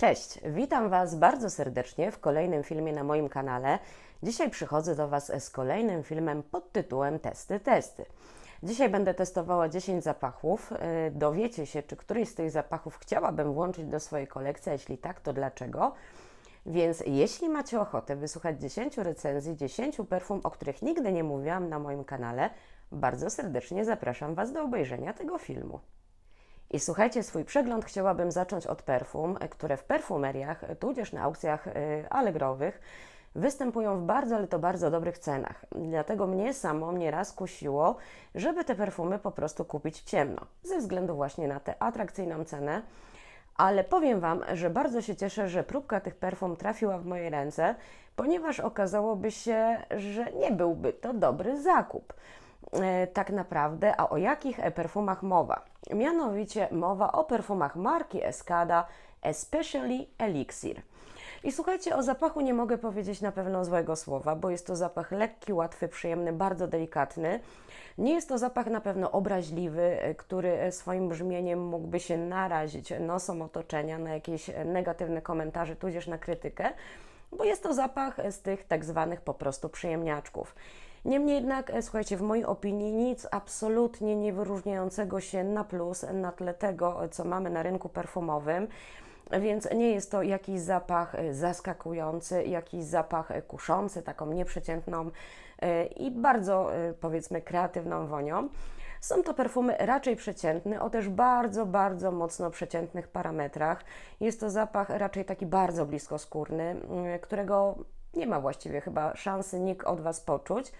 Cześć, witam Was bardzo serdecznie w kolejnym filmie na moim kanale. Dzisiaj przychodzę do Was z kolejnym filmem pod tytułem Testy, testy. Dzisiaj będę testowała 10 zapachów. Yy, Dowiecie się, czy któryś z tych zapachów chciałabym włączyć do swojej kolekcji, a jeśli tak, to dlaczego. Więc jeśli macie ochotę wysłuchać 10 recenzji, 10 perfum, o których nigdy nie mówiłam na moim kanale, bardzo serdecznie zapraszam Was do obejrzenia tego filmu. I słuchajcie, swój przegląd chciałabym zacząć od perfum, które w perfumeriach, tudzież na aukcjach y, allegrowych występują w bardzo, ale to bardzo dobrych cenach. Dlatego mnie samą nieraz kusiło, żeby te perfumy po prostu kupić w ciemno, ze względu właśnie na tę atrakcyjną cenę. Ale powiem Wam, że bardzo się cieszę, że próbka tych perfum trafiła w moje ręce, ponieważ okazałoby się, że nie byłby to dobry zakup. E, tak naprawdę, a o jakich e, perfumach mowa? Mianowicie mowa o perfumach marki Escada, especially Elixir. I słuchajcie, o zapachu nie mogę powiedzieć na pewno złego słowa, bo jest to zapach lekki, łatwy, przyjemny, bardzo delikatny. Nie jest to zapach na pewno obraźliwy, e, który swoim brzmieniem mógłby się narazić nosom otoczenia na jakieś negatywne komentarze, tudzież na krytykę, bo jest to zapach z tych tak zwanych po prostu przyjemniaczków. Niemniej jednak, e, słuchajcie, w mojej opinii nic absolutnie nie wyróżniającego się na plus na tle tego, co mamy na rynku perfumowym. Więc nie jest to jakiś zapach e, zaskakujący, jakiś zapach e, kuszący, taką nieprzeciętną i bardzo, powiedzmy, kreatywną wonią. Są to perfumy raczej przeciętne, o też bardzo, bardzo mocno przeciętnych parametrach. Jest to zapach raczej taki bardzo bliskoskórny, którego nie ma właściwie chyba szansy nikt od Was poczuć.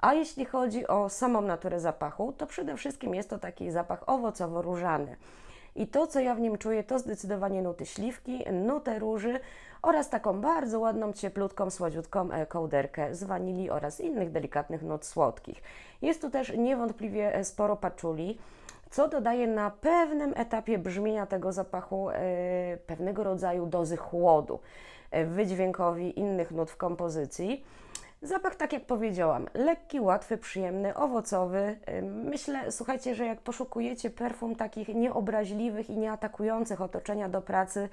A jeśli chodzi o samą naturę zapachu, to przede wszystkim jest to taki zapach owocowo-różany. I to, co ja w nim czuję, to zdecydowanie nuty śliwki, nutę róży oraz taką bardzo ładną, cieplutką, słodziutką e, kołderkę z wanilii oraz innych delikatnych nut słodkich. Jest tu też niewątpliwie e, sporo paczuli, co dodaje na pewnym etapie brzmienia tego zapachu e, pewnego rodzaju dozy chłodu wydźwiękowi innych nut w kompozycji. Zapach, tak jak powiedziałam, lekki, łatwy, przyjemny, owocowy. Myślę, słuchajcie, że jak poszukujecie perfum takich nieobraźliwych i nieatakujących otoczenia do pracy,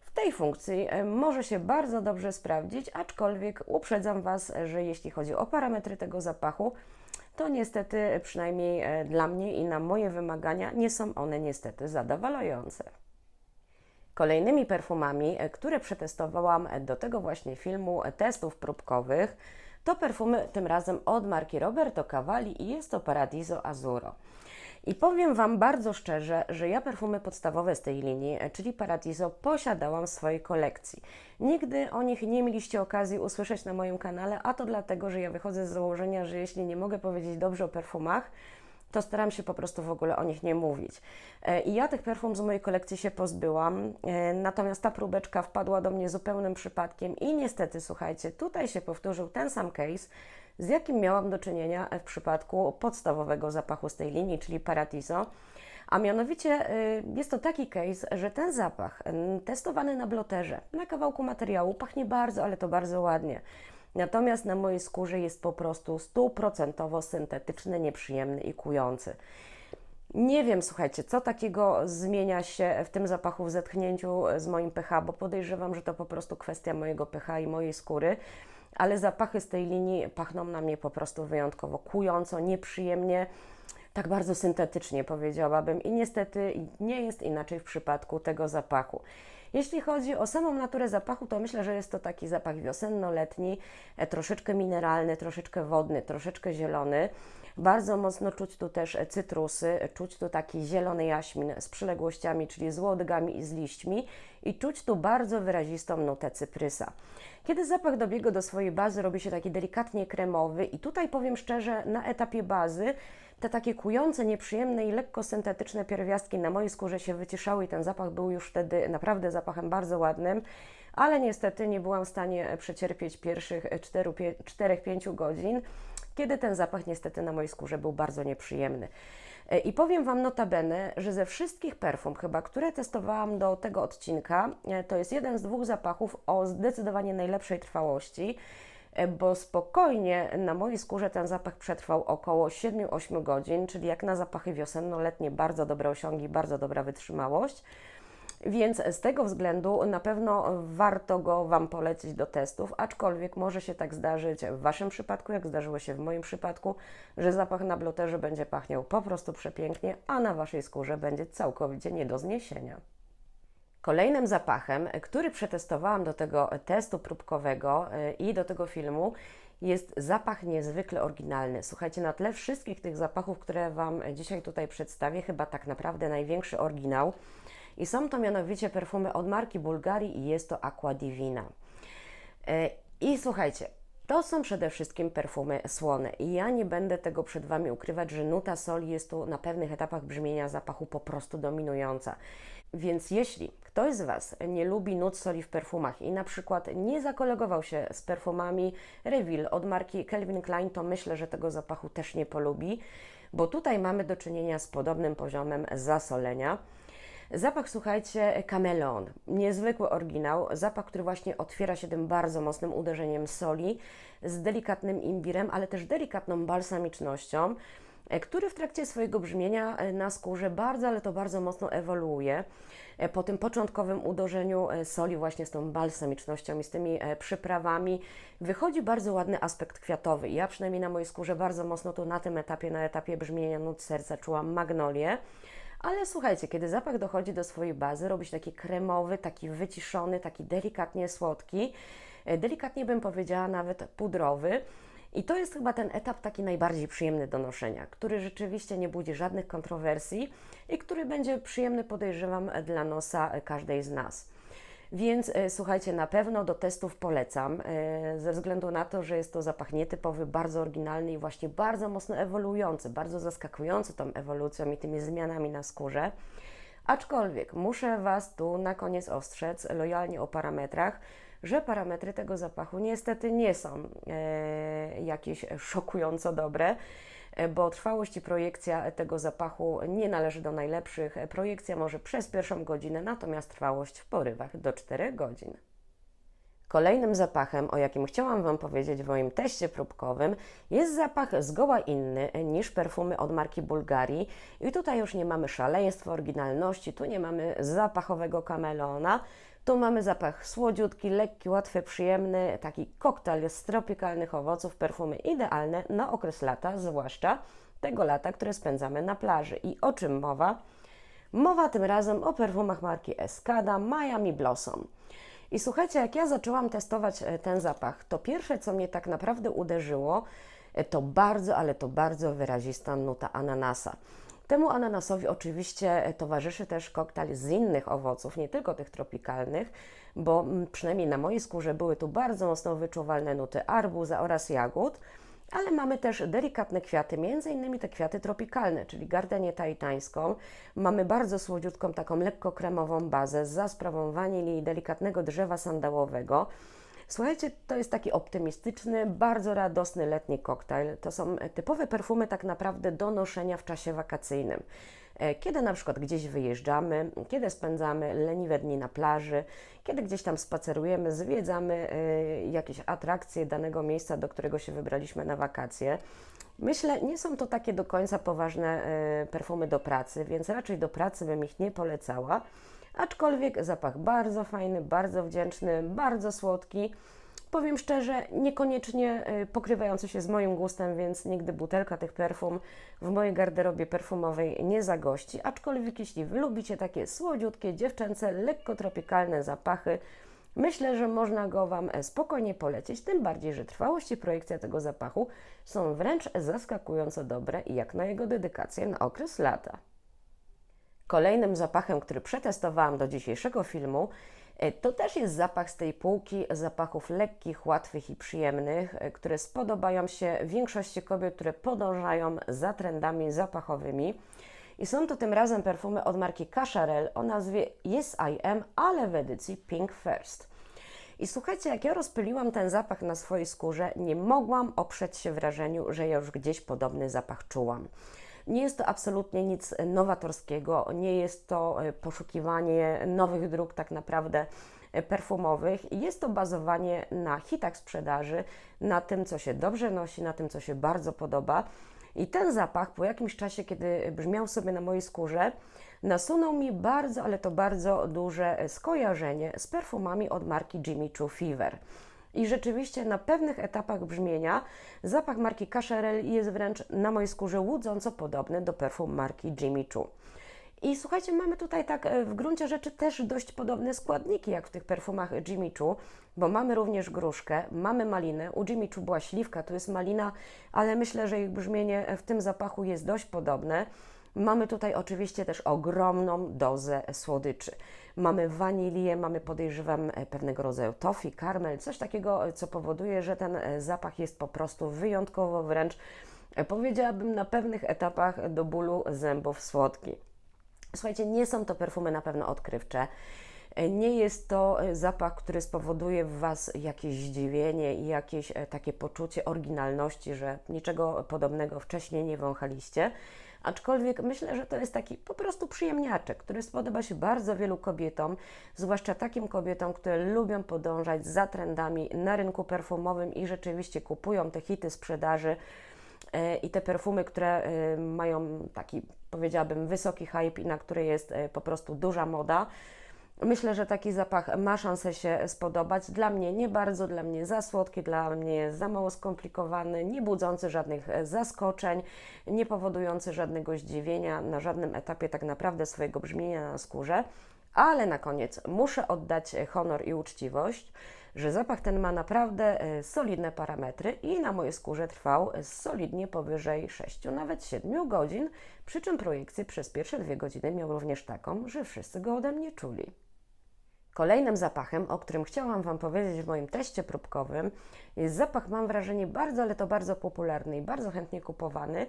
w tej funkcji może się bardzo dobrze sprawdzić, aczkolwiek uprzedzam Was, że jeśli chodzi o parametry tego zapachu, to niestety, przynajmniej e, dla mnie i na moje wymagania, nie są one niestety zadowalające. Kolejnymi perfumami, e, które przetestowałam do tego właśnie filmu testów próbkowych, to perfumy tym razem od marki Roberto Cavalli i jest to Paradiso Azuro. I powiem Wam bardzo szczerze, że ja perfumy podstawowe z tej linii, e, czyli Paradiso, posiadałam w swojej kolekcji. Nigdy o nich nie mieliście okazji usłyszeć na moim kanale, a to dlatego, że ja wychodzę z założenia, że jeśli nie mogę powiedzieć dobrze o perfumach, to staram się po prostu w ogóle o nich nie mówić. E, I ja tych perfum z mojej kolekcji się pozbyłam, e, natomiast ta próbeczka wpadła do mnie zupełnym przypadkiem i niestety, słuchajcie, tutaj się powtórzył ten sam case, z jakim miałam do czynienia w przypadku podstawowego zapachu z tej linii, czyli Paradiso. A mianowicie e, jest to taki case, że ten zapach testowany na bloterze, na kawałku materiału, pachnie bardzo, ale to bardzo ładnie. Natomiast na mojej skórze jest po prostu stuprocentowo syntetyczny, nieprzyjemny i kujący. Nie wiem, słuchajcie, co takiego zmienia się w tym zapachu w zetchnięciu z moim pH, bo podejrzewam, że to po prostu kwestia mojego pH i mojej skóry, ale zapachy z tej linii pachną na mnie po prostu wyjątkowo kująco, nieprzyjemnie, tak bardzo syntetycznie powiedziałabym i niestety nie jest inaczej w przypadku tego zapachu. Jeśli chodzi o samą naturę zapachu, to myślę, że jest to taki zapach wiosenno-letni, e, troszeczkę mineralny, troszeczkę wodny, troszeczkę zielony. Bardzo mocno czuć tu też cytrusy, czuć tu taki zielony jaśmin z przyległościami, czyli z łodygami i z liśćmi i czuć tu bardzo wyrazistą nutę cyprysa. Kiedy zapach dobiega do swojej bazy, robi się taki delikatnie kremowy i tutaj powiem szczerze, na etapie bazy te takie kujące, nieprzyjemne i lekko syntetyczne pierwiastki na mojej skórze się wyciszały i ten zapach był już wtedy naprawdę zapachem bardzo ładnym, ale niestety nie byłam w stanie przecierpieć pierwszych 4-5 godzin, kiedy ten zapach niestety na mojej skórze był bardzo nieprzyjemny. E, I powiem Wam notabene, że ze wszystkich perfum chyba, które testowałam do tego odcinka, e, to jest jeden z dwóch zapachów o zdecydowanie najlepszej trwałości. E, bo spokojnie na mojej skórze ten zapach przetrwał około 7-8 godzin, czyli jak na zapachy wiosenno-letnie bardzo dobre osiągi, bardzo dobra wytrzymałość. Więc z tego względu na pewno warto go Wam polecić do testów, aczkolwiek może się tak zdarzyć w Waszym przypadku, jak zdarzyło się w moim przypadku, że zapach na bloterze będzie pachniał po prostu przepięknie, a na Waszej skórze będzie całkowicie nie do zniesienia. Kolejnym zapachem, który przetestowałam do tego testu próbkowego y, i do tego filmu, jest zapach niezwykle oryginalny. Słuchajcie, na tle wszystkich tych zapachów, które Wam dzisiaj tutaj przedstawię, chyba tak naprawdę największy oryginał. I są to mianowicie perfumy od marki Bulgari i jest to Aqua Divina. Y, I słuchajcie, to są przede wszystkim perfumy słone i ja nie będę tego przed Wami ukrywać, że nuta soli jest tu na pewnych etapach brzmienia zapachu po prostu dominująca. Więc jeśli ktoś z Was nie lubi nut soli w perfumach i na przykład nie zakolegował się z perfumami Reville od marki Calvin Klein, to myślę, że tego zapachu też nie polubi, bo tutaj mamy do czynienia z podobnym poziomem zasolenia. Zapach, słuchajcie, kameleon. Niezwykły oryginał. Zapach, który właśnie otwiera się tym bardzo mocnym uderzeniem soli, z delikatnym imbirem, ale też delikatną balsamicznością, e, który w trakcie swojego brzmienia e, na skórze bardzo, ale to bardzo mocno ewoluuje. E, po tym początkowym uderzeniu soli właśnie z tą balsamicznością i z tymi przyprawami wychodzi bardzo ładny aspekt kwiatowy. Ja przynajmniej na mojej skórze bardzo mocno tu na tym etapie, na etapie brzmienia nut serca czułam magnolię. Ale słuchajcie, kiedy zapach dochodzi do swojej bazy, robi się taki kremowy, taki wyciszony, taki delikatnie słodki, e, delikatnie bym powiedziała nawet pudrowy. I to jest chyba ten etap taki najbardziej przyjemny do noszenia, który rzeczywiście nie budzi żadnych kontrowersji i który będzie przyjemny, podejrzewam, dla nosa każdej z nas. Więc e, słuchajcie, na pewno do testów polecam, e, ze względu na to, że jest to zapach nietypowy, bardzo oryginalny i właśnie bardzo mocno ewoluujący, bardzo zaskakujący tą ewolucją i tymi zmianami na skórze. Aczkolwiek muszę Was tu na koniec ostrzec lojalnie o parametrach, że parametry tego zapachu niestety nie są e, jakieś szokująco dobre. E, bo trwałość i projekcja tego zapachu nie należy do najlepszych. E, projekcja może przez pierwszą godzinę, natomiast trwałość w porywach do 4 godzin. Kolejnym zapachem, o jakim chciałam Wam powiedzieć w moim teście próbkowym, jest zapach zgoła inny niż perfumy od marki Bulgarii. I tutaj już nie mamy szaleństwa oryginalności, tu nie mamy zapachowego kamelona, tu mamy zapach słodziutki, lekki, łatwy, przyjemny, taki koktajl z tropikalnych owoców, perfumy idealne na okres lata, zwłaszcza tego lata, które spędzamy na plaży. I o czym mowa? Mowa tym razem o perfumach marki Escada Miami Blossom. I słuchajcie, jak ja zaczęłam testować e, ten zapach, to pierwsze, co mnie tak naprawdę uderzyło, e, to bardzo, ale to bardzo wyrazista nuta ananasa. Temu ananasowi oczywiście e, towarzyszy też koktajl z innych owoców, nie tylko tych tropikalnych, bo mm, przynajmniej na mojej skórze były tu bardzo mocno wyczuwalne nuty arbuza oraz jagód, ale mamy też delikatne kwiaty, między innymi te kwiaty tropikalne, czyli gardenię taitańską. Mamy bardzo słodziutką, taką lekko kremową bazę za sprawą wanilii i delikatnego drzewa sandałowego. Słuchajcie, to jest taki optymistyczny, bardzo radosny letni koktajl. To są typowe perfumy tak naprawdę do noszenia w czasie wakacyjnym. E, kiedy na przykład gdzieś wyjeżdżamy, kiedy spędzamy leniwe dni na plaży, kiedy gdzieś tam spacerujemy, zwiedzamy e, jakieś atrakcje danego miejsca, do którego się wybraliśmy na wakacje. Myślę, nie są to takie do końca poważne e, perfumy do pracy, więc raczej do pracy bym ich nie polecała. Aczkolwiek zapach bardzo fajny, bardzo wdzięczny, bardzo słodki. Powiem szczerze, niekoniecznie y, pokrywający się z moim gustem, więc nigdy butelka tych perfum w mojej garderobie perfumowej nie zagości. Aczkolwiek jeśli lubicie takie słodziutkie, dziewczęce, lekko tropikalne zapachy, myślę, że można go Wam e, spokojnie polecić, tym bardziej, że trwałość i projekcja tego zapachu są wręcz zaskakująco dobre jak na jego dedykację na okres lata. Kolejnym zapachem, który przetestowałam do dzisiejszego filmu, e, to też jest zapach z tej półki zapachów lekkich, łatwych i przyjemnych, e, które spodobają się większości kobiet, które podążają za trendami zapachowymi. I są to tym razem perfumy od marki Cacharel o nazwie Yes I Am, ale w edycji Pink First. I słuchajcie, jak ja rozpyliłam ten zapach na swojej skórze, nie mogłam oprzeć się wrażeniu, że ja już gdzieś podobny zapach czułam. Nie jest to absolutnie nic nowatorskiego, nie jest to e, poszukiwanie nowych dróg tak naprawdę e, perfumowych. Jest to bazowanie na hitach sprzedaży, na tym, co się dobrze nosi, na tym, co się bardzo podoba. I ten zapach po jakimś czasie, kiedy brzmiał sobie na mojej skórze, nasunął mi bardzo, ale to bardzo duże skojarzenie z perfumami od marki Jimmy Choo Fever. I rzeczywiście na pewnych etapach brzmienia zapach marki Cacharel jest wręcz na mojej skórze łudząco podobny do perfum marki Jimmy Choo. I słuchajcie, mamy tutaj tak e, w gruncie rzeczy też dość podobne składniki jak w tych perfumach Jimmy Choo, bo mamy również gruszkę, mamy malinę. U Jimmy Choo była śliwka, tu jest malina, ale myślę, że ich brzmienie w tym zapachu jest dość podobne. Mamy tutaj oczywiście też ogromną dozę słodyczy. Mamy wanilię, mamy podejrzewam e, pewnego rodzaju toffee, karmel, coś takiego, co powoduje, że ten e, zapach jest po prostu wyjątkowo wręcz, powiedziałabym, na pewnych etapach do bólu zębów słodki. Słuchajcie, nie są to perfumy na pewno odkrywcze. Nie jest to e, zapach, który spowoduje w Was jakieś zdziwienie i jakieś e, takie poczucie oryginalności, że niczego podobnego wcześniej nie wąchaliście. Aczkolwiek myślę, że to jest taki po prostu przyjemniaczek, który spodoba się bardzo wielu kobietom, zwłaszcza takim kobietom, które lubią podążać za trendami na rynku perfumowym i rzeczywiście kupują te hity sprzedaży E, i te perfumy, które e, mają taki, powiedziałabym, wysoki hype i na które jest e, po prostu duża moda. Myślę, że taki zapach ma szansę się spodobać. Dla mnie nie bardzo, dla mnie za słodki, dla mnie za mało skomplikowany, nie budzący żadnych zaskoczeń, nie powodujący żadnego zdziwienia na żadnym etapie tak naprawdę swojego brzmienia na skórze. Ale na koniec muszę oddać honor i uczciwość że zapach ten ma naprawdę e, solidne parametry i na mojej skórze trwał solidnie powyżej 6, nawet 7 godzin, przy czym projekcję przez pierwsze dwie godziny miał również taką, że wszyscy go ode mnie czuli. Kolejnym zapachem, o którym chciałam Wam powiedzieć w moim teście próbkowym, jest zapach, mam wrażenie, bardzo, ale to bardzo popularny i bardzo chętnie kupowany.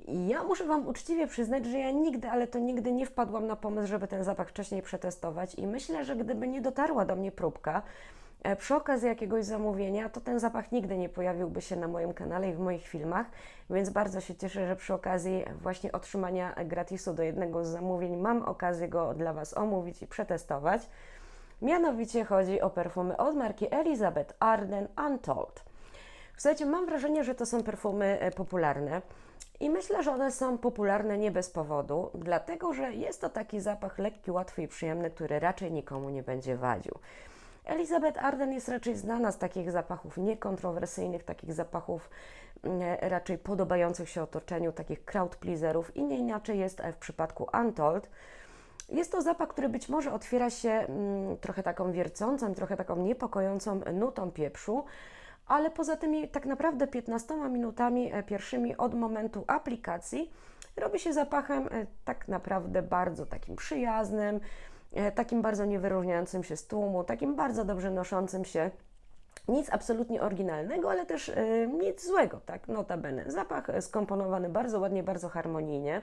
I ja muszę Wam uczciwie przyznać, że ja nigdy, ale to nigdy nie wpadłam na pomysł, żeby ten zapach wcześniej przetestować. I myślę, że gdyby nie dotarła do mnie próbka, E, przy okazji jakiegoś zamówienia, to ten zapach nigdy nie pojawiłby się na moim kanale i w moich filmach, więc bardzo się cieszę, że przy okazji właśnie otrzymania gratisu do jednego z zamówień mam okazję go dla Was omówić i przetestować. Mianowicie chodzi o perfumy od marki Elizabeth Arden Untold. Słuchajcie, mam wrażenie, że to są perfumy e, popularne i myślę, że one są popularne nie bez powodu, dlatego że jest to taki zapach lekki, łatwy i przyjemny, który raczej nikomu nie będzie wadził. Elizabeth Arden jest raczej znana z takich zapachów niekontrowersyjnych, takich zapachów mm, raczej podobających się otoczeniu, takich crowd pleaserów i nie inaczej jest w przypadku Untold. Jest to zapach, który być może otwiera się mm, trochę taką wiercącą, trochę taką niepokojącą nutą pieprzu, ale poza tymi tak naprawdę 15 minutami e, pierwszymi od momentu aplikacji robi się zapachem e, tak naprawdę bardzo takim przyjaznym, E, takim bardzo niewyróżniającym się z tłumu, takim bardzo dobrze noszącym się. Nic absolutnie oryginalnego, ale też nic złego, tak? Notabene. Zapach skomponowany bardzo ładnie, bardzo harmonijnie.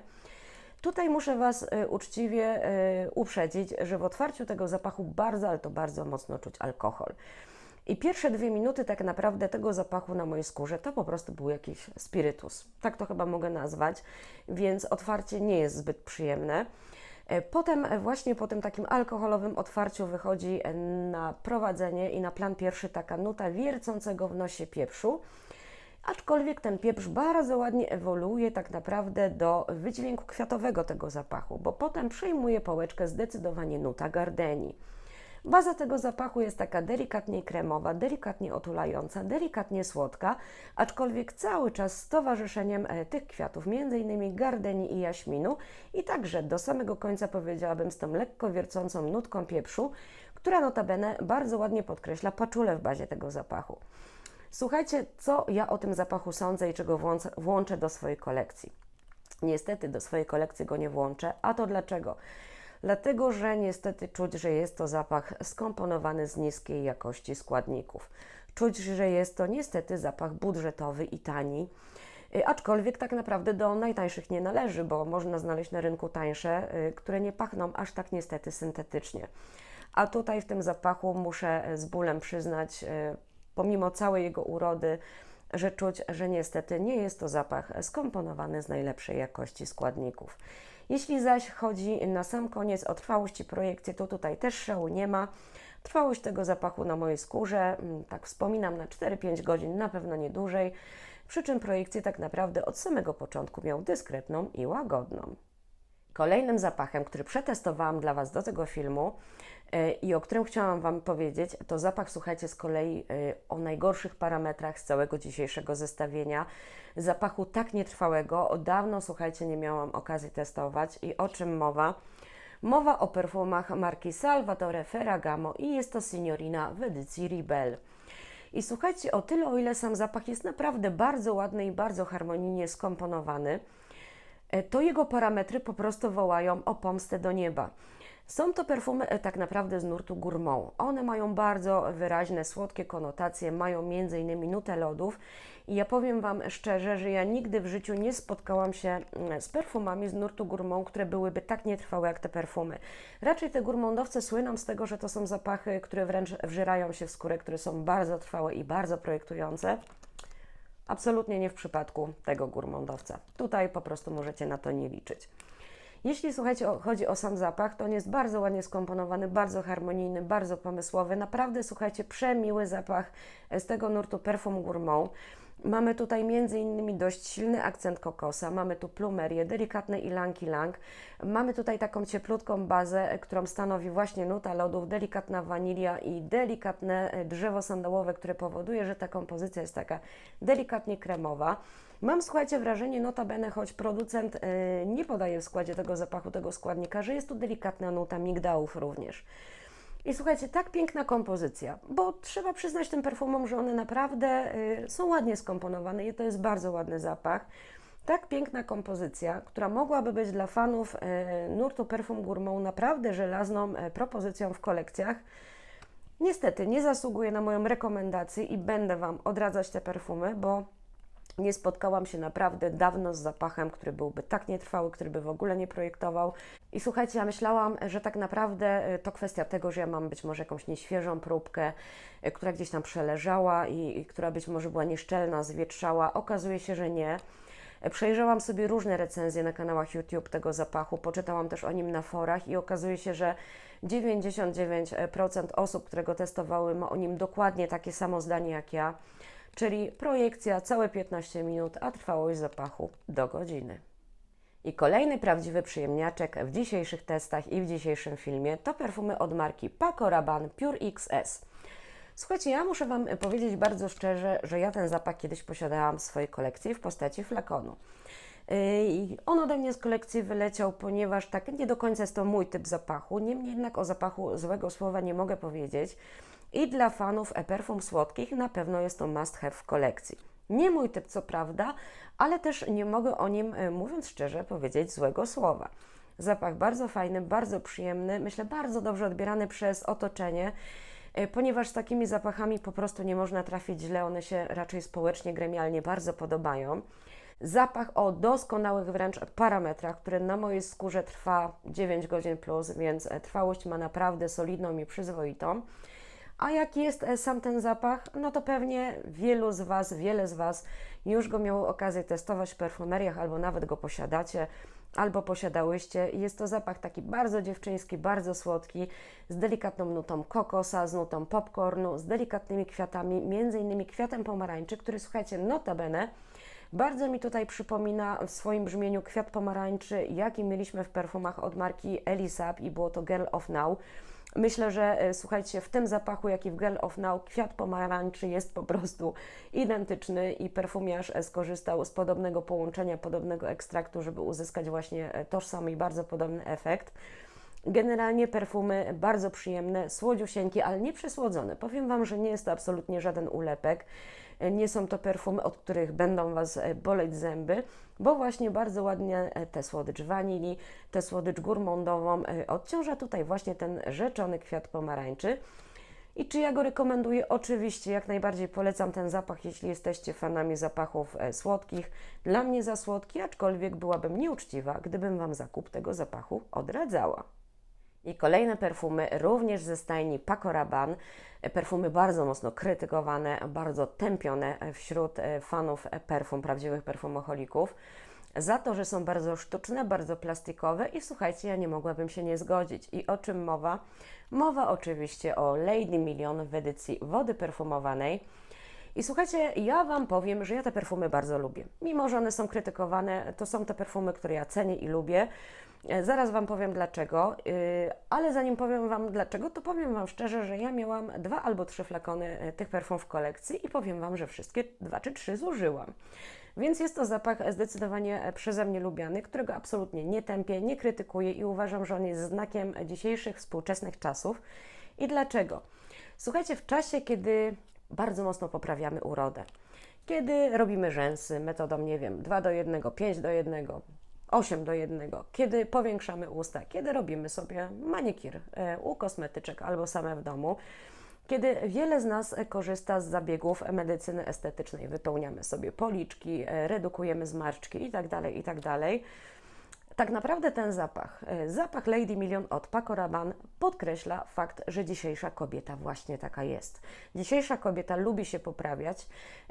Tutaj muszę Was y, uczciwie y, uprzedzić, że w otwarciu tego zapachu bardzo, ale to bardzo mocno czuć alkohol. I pierwsze dwie minuty tak naprawdę tego zapachu na mojej skórze to po prostu był jakiś spirytus. Tak to chyba mogę nazwać, więc otwarcie nie jest zbyt przyjemne. E, potem e, właśnie po tym takim alkoholowym otwarciu wychodzi e, na prowadzenie i na plan pierwszy taka nuta wiercącego w nosie pieprzu. Aczkolwiek ten pieprz bardzo ładnie ewoluuje tak naprawdę do wydźwięku kwiatowego tego zapachu, bo potem przejmuje połeczkę zdecydowanie nuta gardeni. Baza tego zapachu jest taka delikatnie kremowa, delikatnie otulająca, delikatnie słodka, aczkolwiek cały czas z towarzyszeniem e, tych kwiatów, m.in. gardeni i jaśminu i także do samego końca powiedziałabym z tą lekko wiercącą nutką pieprzu, która notabene bardzo ładnie podkreśla paczulę w bazie tego zapachu. Słuchajcie, co ja o tym zapachu sądzę i czego włączę do swojej kolekcji. Niestety do swojej kolekcji go nie włączę, a to dlaczego? dlatego że niestety czuć, że jest to zapach skomponowany z niskiej jakości składników. Czuć, że jest to niestety zapach budżetowy i tani. Y, aczkolwiek tak naprawdę do najtańszych nie należy, bo można znaleźć na rynku tańsze, y, które nie pachną aż tak niestety syntetycznie. A tutaj w tym zapachu muszę z bólem przyznać, y, pomimo całej jego urody, że czuć, że niestety nie jest to zapach skomponowany z najlepszej jakości składników. Jeśli zaś chodzi na sam koniec o trwałości projekcji, to tutaj też szału nie ma. Trwałość tego zapachu na mojej skórze, mm, tak wspominam, na 4-5 godzin, na pewno nie dłużej. przy czym projekcję tak naprawdę od samego początku miał dyskretną i łagodną. Kolejnym zapachem, który przetestowałam dla Was do tego filmu i o którym chciałam Wam powiedzieć, to zapach, słuchajcie, z kolei yy, o najgorszych parametrach z całego dzisiejszego zestawienia. Zapachu tak nietrwałego, od dawno, słuchajcie, nie miałam okazji testować i o czym mowa? Mowa o perfumach marki Salvatore Ferragamo i jest to Signorina w edycji Ribel. I słuchajcie, o tyle, o ile sam zapach jest naprawdę bardzo ładny i bardzo harmonijnie skomponowany, e, to jego parametry po prostu wołają o pomstę do nieba. Są to perfumy e, tak naprawdę z nurtu gourmand. One mają bardzo wyraźne, słodkie konotacje, mają m.in. nutę lodów i ja powiem Wam szczerze, że ja nigdy w życiu nie spotkałam się mm, z perfumami z nurtu gourmand, które byłyby tak nietrwałe jak te perfumy. Raczej te gourmandowce słyną z tego, że to są zapachy, które wręcz wżyrają się w skórę, które są bardzo trwałe i bardzo projektujące. Absolutnie nie w przypadku tego gourmandowca. Tutaj po prostu możecie na to nie liczyć. Jeśli słuchajcie, chodzi o sam zapach, to on jest bardzo ładnie skomponowany, bardzo harmonijny, bardzo pomysłowy. Naprawdę, słuchajcie, przemiły zapach z tego nurtu Perfum Gourmand. Mamy tutaj innymi dość silny akcent kokosa, mamy tu plumerię, delikatne ilanki lang, mamy tutaj taką cieplutką bazę, którą stanowi właśnie nuta lodów, delikatna wanilia i delikatne drzewo sandałowe, które powoduje, że ta kompozycja jest taka delikatnie kremowa. Mam, słuchajcie, wrażenie, notabene, choć producent yy, nie podaje w składzie tego zapachu, tego składnika, że jest tu delikatna nuta migdałów również. I słuchajcie, tak piękna kompozycja, bo trzeba przyznać tym perfumom, że one naprawdę y, są ładnie skomponowane i to jest bardzo ładny zapach. Tak piękna kompozycja, która mogłaby być dla fanów y, nurtu perfum gourmand naprawdę żelazną y, propozycją w kolekcjach. Niestety nie zasługuje na moją rekomendację i będę Wam odradzać te perfumy, bo nie spotkałam się naprawdę dawno z zapachem, który byłby tak nietrwały, który by w ogóle nie projektował. I słuchajcie, ja myślałam, że tak naprawdę y, to kwestia tego, że ja mam być może jakąś nieświeżą próbkę, y, która gdzieś tam przeleżała i, i która być może była nieszczelna, zwietrzała. Okazuje się, że nie. Przejrzałam sobie różne recenzje na kanałach YouTube tego zapachu, poczytałam też o nim na forach i okazuje się, że 99% osób, które go testowały, ma o nim dokładnie takie samo zdanie jak ja czyli projekcja całe 15 minut, a trwałość zapachu do godziny. I kolejny prawdziwy przyjemniaczek w dzisiejszych testach i w dzisiejszym filmie to perfumy od marki Paco Rabanne Pure XS. Słuchajcie, ja muszę Wam powiedzieć bardzo szczerze, że ja ten zapach kiedyś posiadałam w swojej kolekcji w postaci flakonu. Yy, I on ode mnie z kolekcji wyleciał, ponieważ tak nie do końca jest to mój typ zapachu. Niemniej jednak o zapachu złego słowa nie mogę powiedzieć. I dla fanów e-perfum słodkich na pewno jest to must have w kolekcji. Nie mój typ, co prawda, ale też nie mogę o nim, e, mówiąc szczerze, powiedzieć złego słowa. Zapach bardzo fajny, bardzo przyjemny, myślę bardzo dobrze odbierany przez otoczenie, e, ponieważ z takimi zapachami po prostu nie można trafić źle, one się raczej społecznie, gremialnie bardzo podobają. Zapach o doskonałych wręcz parametrach, który na mojej skórze trwa 9 godzin plus, więc e, trwałość ma naprawdę solidną i przyzwoitą. A jaki jest e, sam ten zapach? No to pewnie wielu z Was, wiele z Was już go miało okazję testować w perfumeriach, albo nawet go posiadacie, albo posiadałyście. Jest to zapach taki bardzo dziewczyński, bardzo słodki, z delikatną nutą kokosa, z nutą popcornu, z delikatnymi kwiatami, między innymi kwiatem pomarańczy, który słuchajcie, notabene, bardzo mi tutaj przypomina w swoim brzmieniu kwiat pomarańczy, jaki mieliśmy w perfumach od marki Elisab i było to Girl of Now. Myślę, że e, słuchajcie, w tym zapachu, jak i w Girl of Now, kwiat pomarańczy jest po prostu identyczny i perfumiarz e, skorzystał z podobnego połączenia, podobnego ekstraktu, żeby uzyskać właśnie e, tożsamy i bardzo podobny efekt. Generalnie perfumy bardzo przyjemne, słodziusieńkie, ale nie przesłodzone. Powiem Wam, że nie jest to absolutnie żaden ulepek. Nie są to perfumy, od których będą Was e, boleć zęby, bo właśnie bardzo ładnie e, tę słodycz wanilii, tę słodycz gourmandową e, odciąża tutaj właśnie ten rzeczony kwiat pomarańczy. I czy ja go rekomenduję? Oczywiście, jak najbardziej polecam ten zapach, jeśli jesteście fanami zapachów słodkich. Dla mnie za słodki, aczkolwiek byłabym nieuczciwa, gdybym Wam zakup tego zapachu odradzała. I kolejne perfumy, również ze stajni Paco Rabanne, perfumy bardzo mocno krytykowane, bardzo tępione wśród e, fanów perfum, prawdziwych perfumoholików, za to, że są bardzo sztuczne, bardzo plastikowe i słuchajcie, ja nie mogłabym się nie zgodzić. I o czym mowa? Mowa oczywiście o Lady Million w edycji wody perfumowanej. I słuchajcie, ja Wam powiem, że ja te perfumy bardzo lubię. Mimo, że one są krytykowane, to są te perfumy, które ja cenię i lubię. E, Zaraz Wam powiem dlaczego, yy, ale zanim powiem Wam dlaczego, to powiem Wam szczerze, że ja miałam dwa albo trzy flakony e, tych perfum w kolekcji i powiem Wam, że wszystkie dwa czy trzy zużyłam. Więc jest to zapach zdecydowanie e, przeze mnie lubiany, którego absolutnie nie tępię, nie krytykuję i uważam, że on jest znakiem dzisiejszych współczesnych czasów. I dlaczego? Słuchajcie, w czasie, kiedy bardzo mocno poprawiamy urodę, kiedy robimy rzęsy metodą, nie wiem, 2 do 1, 5 do 1, 8 do 1, kiedy powiększamy usta, kiedy robimy sobie manikir e, u kosmetyczek albo same w domu, kiedy wiele z nas korzysta z zabiegów medycyny estetycznej, wypełniamy sobie policzki, e, redukujemy zmarszczki itd., itd., tak naprawdę ten zapach, e, zapach Lady Million od Paco Rabanne podkreśla fakt, że dzisiejsza kobieta właśnie taka jest. Dzisiejsza kobieta lubi się poprawiać,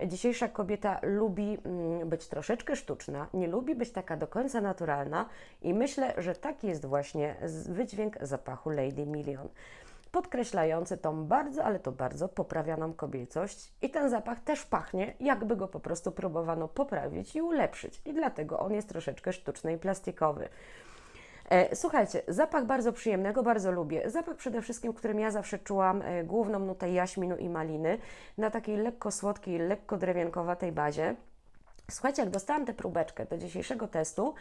dzisiejsza kobieta lubi mm, być troszeczkę sztuczna, nie lubi być taka do końca naturalna i myślę, że taki jest właśnie wydźwięk zapachu Lady Million podkreślający tą bardzo, ale to bardzo poprawioną kobiecość i ten zapach też pachnie, jakby go po prostu próbowano poprawić i ulepszyć i dlatego on jest troszeczkę sztuczny i plastikowy. E, Słuchajcie, zapach bardzo przyjemnego, bardzo lubię. Zapach przede wszystkim, którym ja zawsze czułam e, główną nutę jaśminu i maliny na takiej lekko słodkiej, lekko drewiankowatej bazie. Słuchajcie, jak dostałam tę próbeczkę do dzisiejszego testu,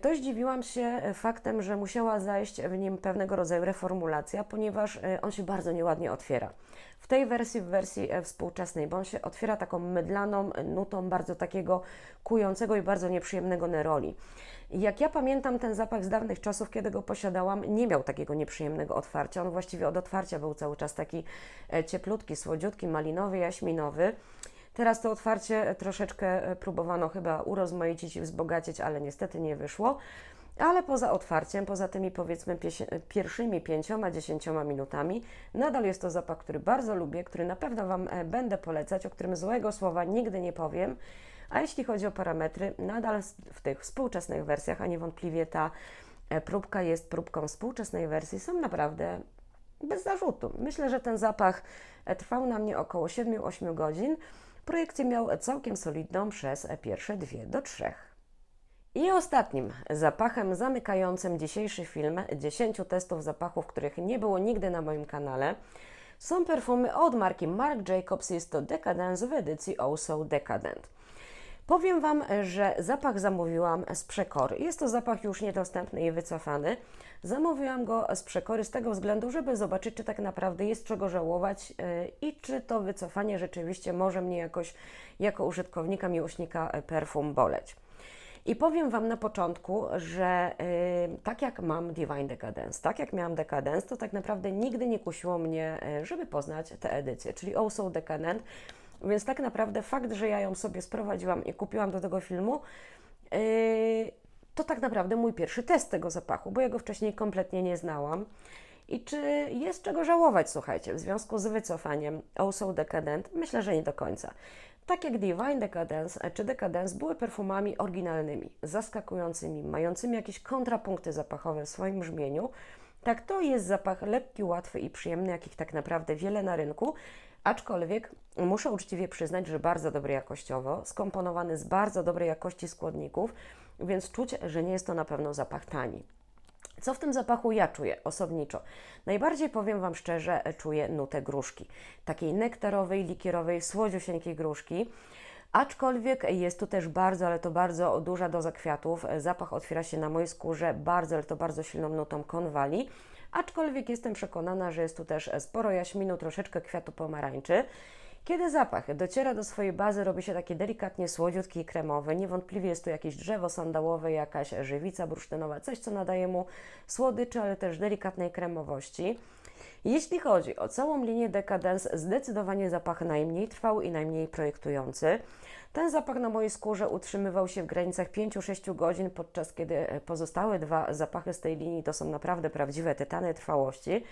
to zdziwiłam się e, faktem, że musiała zajść w nim pewnego rodzaju reformulacja, ponieważ e, on się bardzo nieładnie otwiera. W tej wersji, w wersji e, współczesnej, bo on się otwiera taką mydlaną nutą bardzo takiego kującego i bardzo nieprzyjemnego neroli. Jak ja pamiętam ten zapach z dawnych czasów, kiedy go posiadałam, nie miał takiego nieprzyjemnego otwarcia. On właściwie od otwarcia był cały czas taki cieplutki, słodziutki, malinowy, jaśminowy. Teraz to otwarcie troszeczkę e, próbowano chyba urozmaicić i wzbogacić, ale niestety nie wyszło. Ale poza otwarciem, poza tymi powiedzmy piesie- pierwszymi pięcioma, dziesięcioma minutami, nadal jest to zapach, który bardzo lubię, który na pewno Wam e, będę polecać, o którym złego słowa nigdy nie powiem. A jeśli chodzi o parametry, nadal w tych współczesnych wersjach, a niewątpliwie ta e, próbka jest próbką współczesnej wersji, są naprawdę bez zarzutu. Myślę, że ten zapach e, trwał na mnie około 7-8 godzin. Projekcję miał całkiem solidną przez pierwsze 2 do 3. I ostatnim zapachem zamykającym dzisiejszy film 10 testów zapachów, których nie było nigdy na moim kanale, są perfumy od marki Marc Jacobs. Jest to Decadence w edycji Also Decadent. Powiem Wam, że zapach zamówiłam z przekory. Jest to zapach już niedostępny i wycofany. Zamówiłam go z przekory z tego względu, żeby zobaczyć, czy tak naprawdę jest czego żałować yy, i czy to wycofanie rzeczywiście może mnie jakoś jako użytkownika, miłośnika e, perfum boleć. I powiem Wam na początku, że y, tak jak mam Divine Decadence, tak jak miałam Decadence, to tak naprawdę nigdy nie kusiło mnie, żeby poznać tę edycję, czyli Also Decadent. Więc tak naprawdę fakt, że ja ją sobie sprowadziłam i kupiłam do tego filmu, y, to tak naprawdę mój pierwszy test tego zapachu, bo ja go wcześniej kompletnie nie znałam. I czy jest czego żałować, słuchajcie, w związku z wycofaniem Also Decadent? Myślę, że nie do końca. Tak jak Divine Decadence czy Decadence były perfumami oryginalnymi, zaskakującymi, mającymi jakieś kontrapunkty zapachowe w swoim brzmieniu, tak to jest zapach lekki, łatwy i przyjemny, jakich tak naprawdę wiele na rynku, aczkolwiek muszę uczciwie przyznać, że bardzo dobry jakościowo, skomponowany z bardzo dobrej jakości składników, więc czuć, że nie jest to na pewno zapach tani. Co w tym zapachu ja czuję osobniczo? Najbardziej powiem Wam szczerze, czuję nutę gruszki. Takiej nektarowej, likierowej, słodziusieńkiej gruszki. Aczkolwiek jest tu też bardzo, ale to bardzo duża doza kwiatów. Zapach otwiera się na mojej skórze bardzo, ale to bardzo silną nutą konwali. Aczkolwiek jestem przekonana, że jest tu też sporo jaśminu, troszeczkę kwiatu pomarańczy. Kiedy zapach dociera do swojej bazy, robi się taki delikatnie słodziutki i kremowy. Niewątpliwie jest tu jakieś drzewo sandałowe, jakaś żywica bursztynowa, coś co nadaje mu słodyczy, ale też delikatnej kremowości. Jeśli chodzi o całą linię Decadence, zdecydowanie zapach najmniej trwały i najmniej projektujący. Ten zapach na mojej skórze utrzymywał się w granicach 5-6 godzin, podczas kiedy pozostałe dwa zapachy z tej linii to są naprawdę prawdziwe tytany trwałości.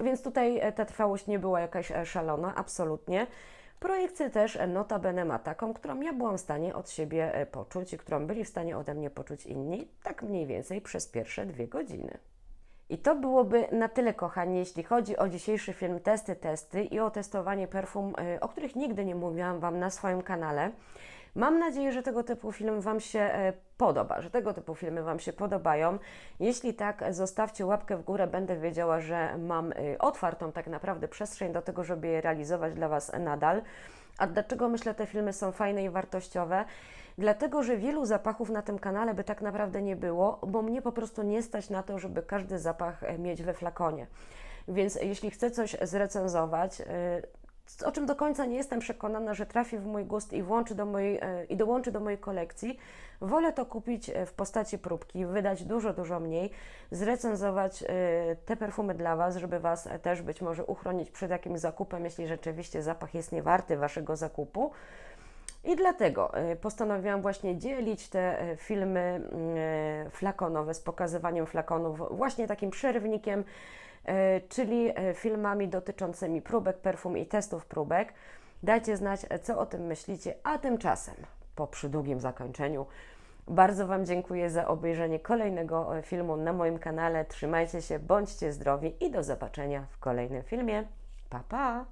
Więc tutaj e, ta trwałość nie była jakaś e, szalona, absolutnie. Projekcję też e, notabene ma taką, którą ja byłam w stanie od siebie e, poczuć i którą byli w stanie ode mnie poczuć inni, tak mniej więcej przez pierwsze dwie godziny. I to byłoby na tyle, kochani, jeśli chodzi o dzisiejszy film Testy, Testy i o testowanie perfum, y, o których nigdy nie mówiłam Wam na swoim kanale. Mam nadzieję, że tego typu film Wam się e, podoba, że tego typu filmy Wam się podobają. Jeśli tak, zostawcie łapkę w górę, będę wiedziała, że mam y, otwartą tak naprawdę przestrzeń do tego, żeby je realizować dla Was nadal. A dlaczego myślę, te filmy są fajne i wartościowe? Dlatego, że wielu zapachów na tym kanale by tak naprawdę nie było, bo mnie po prostu nie stać na to, żeby każdy zapach e, mieć we flakonie. Więc jeśli chcę coś zrecenzować, y, o czym do końca nie jestem przekonana, że trafi w mój gust i, włączy do mojej, e, i dołączy do mojej kolekcji, wolę to kupić e, w postaci próbki, wydać dużo, dużo mniej, zrecenzować e, te perfumy dla Was, żeby Was też być może uchronić przed jakimś zakupem, jeśli rzeczywiście zapach jest niewarty Waszego zakupu. I dlatego e, postanowiłam właśnie dzielić te e, filmy e, flakonowe z pokazywaniem flakonów właśnie takim przerywnikiem, e, czyli filmami dotyczącymi próbek perfum i testów próbek. Dajcie znać, co o tym myślicie, a tymczasem po przydługim zakończeniu bardzo Wam dziękuję za obejrzenie kolejnego filmu na moim kanale. Trzymajcie się, bądźcie zdrowi i do zobaczenia w kolejnym filmie. Pa, pa!